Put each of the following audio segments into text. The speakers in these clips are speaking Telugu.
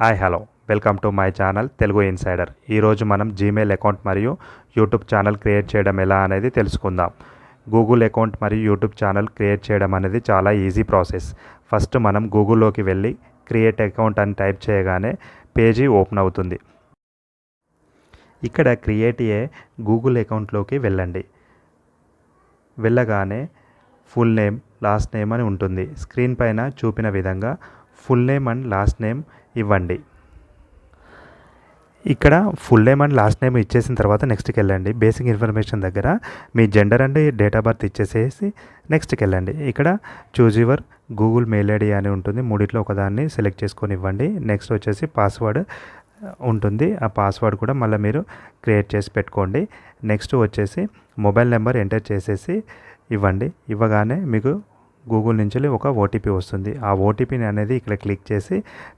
Hi hello. Welcome to my channel Telugu insider. ఈరోజు మనం జీమెయిల్ అకౌంట్ మరియు యూట్యూబ్ ఛానల్ క్రియేట్ చేయడం ఎలా అనేది తెలుసుకుందాం. గూగుల్ అకౌంట్ మరియు యూట్యూబ్ ఛానల్ క్రియేట్ చేయడం అనేది చాలా ఈజీ ప్రాసెస్. ఫస్ట్ మనం గూగుల్లోకి వెళ్ళి క్రియేట్ అకౌంట్ అని టైప్ చేయగానే పేజీ ఓపెన్ అవుతుంది. ఇక్కడ క్రియేట్ ఏ గూగుల్ అకౌంట్లోకి వెళ్ళండి. వెళ్ళగానే ఫుల్ నేమ్ లాస్ట్ నేమ్ అని ఉంటుంది. స్క్రీన్ పైన చూపిన విధంగా full name and last name ఇవ్వండి. ఇక్కడ full name and last name ఇచ్చేసిన తర్వాత నెక్స్ట్కి వెళ్ళండి బేసిక్ ఇన్ఫర్మేషన్ దగ్గర మీ gender and date of birth ఇచ్చేసేసి నెక్స్ట్కి వెళ్ళండి ఇక్కడ choose your Google mail ID అని ఉంటుంది. మూడిట్లో ఒకదాన్ని సెలెక్ట్ చేసుకొని ఇవ్వండి. నెక్స్ట్ వచ్చేసి పాస్వర్డ్ ఉంటుంది. ఆ పాస్వర్డ్ కూడా మళ్ళీ మీరు క్రియేట్ చేసి పెట్టుకోండి. నెక్స్ట్ వచ్చేసి మొబైల్ నెంబర్ ఎంటర్ చేసేసి ఇవ్వండి. ఇవ్వగానే మీకు గూగుల్ నుంచి ఒక ఓటీపీ వస్తుంది. ఆ ఓటీపీని అనేది ఇక్కడ క్లిక్ చేసి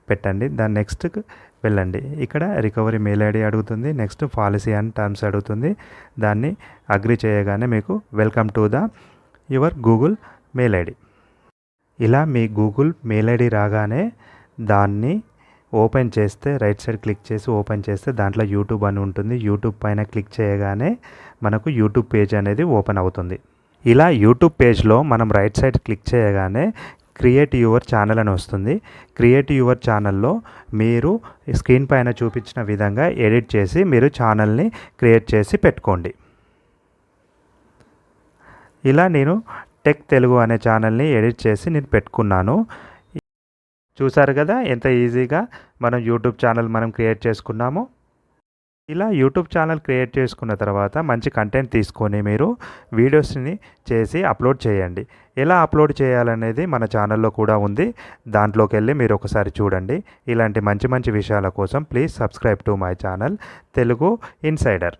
పెట్టండి. దాని నెక్స్ట్ వెళ్ళండి. ఇక్కడ రికవరీ మెయిల్ ఐడి అడుగుతుంది. నెక్స్ట్ పాలసీ అండ్ టర్మ్స్ అడుగుతుంది. దాన్ని అగ్రి చేయగానే మీకు welcome to the your Google mail ID ఇలా మీ గూగుల్ మెయిల్ ఐడి రాగానే దాన్ని ఓపెన్ చేస్తే రైట్ సైడ్ క్లిక్ చేసి ఓపెన్ చేస్తే దాంట్లో యూట్యూబ్ అని ఉంటుంది. యూట్యూబ్ పైన క్లిక్ చేయగానే మనకు యూట్యూబ్ పేజ్ అనేది ఓపెన్ అవుతుంది. ఇలా యూట్యూబ్ పేజ్లో మనం రైట్ సైడ్ క్లిక్ చేయగానే క్రియేట్ యువర్ ఛానల్ అని వస్తుంది. క్రియేట్ యువర్ ఛానల్లో మీరు స్క్రీన్ పైన చూపించిన విధంగా ఎడిట్ చేసి మీరు ఛానల్ని క్రియేట్ చేసి పెట్టుకోండి. ఇలా నేను టెక్ తెలుగు అనే ఛానల్ని ఎడిట్ చేసి నేను పెట్టుకున్నాను. చూసారు కదా ఎంత ఈజీగా మనం యూట్యూబ్ ఛానల్ మనం క్రియేట్ చేసుకున్నామో? ఇలా యూట్యూబ్ ఛానల్ క్రియేట్ చేసుకున్న తర్వాత మంచి కంటెంట్ తీసుకొని మీరు వీడియోస్ని చేసి అప్లోడ్ చేయండి. ఎలా అప్లోడ్ చేయాలనేది మన ఛానల్లో కూడా ఉంది. దాంట్లోకి వెళ్ళి మీరు ఒకసారి చూడండి. ఇలాంటి మంచి మంచి విషయాల కోసం please subscribe to my channel Telugu insider.